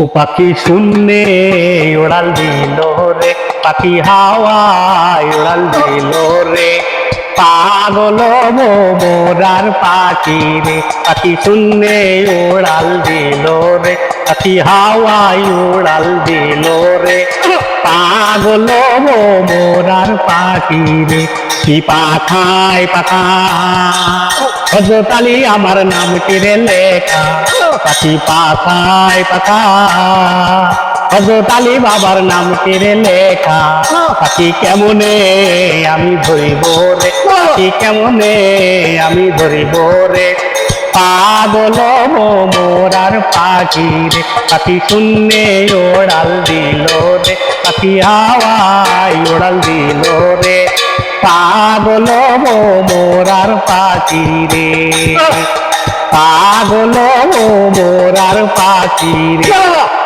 ও পাখি শূন্যে ওড়াল দিল রে। পাখি হাওয়ায় ওড়াল দিল রে। পাগল মোরার পাখি রে। পাখি শূন্যে ওড়াল দিল রে। পাখি হাওয়ায় ওড়াল দিল রে। পাগল মোরার পাখি রে। কি পাখায় পাখা? হজরতালি আমার নাম কিরে লেখা। পাখি পাখায় পাখা। হজরতালি বাবার নাম কিরে লেখা। পাখি কেমনে আমি ধরিব রে? পাখি কেমনে আমি ধরিব রে? পাগল মোরার পাখি রে। পাখি শূন্যে ওড়াল দিল রে। পাখি হাওয়ায় ওড়াল দিল রে। পাগল মোরার পাখি রে। পাগল মোরার পাখি রে।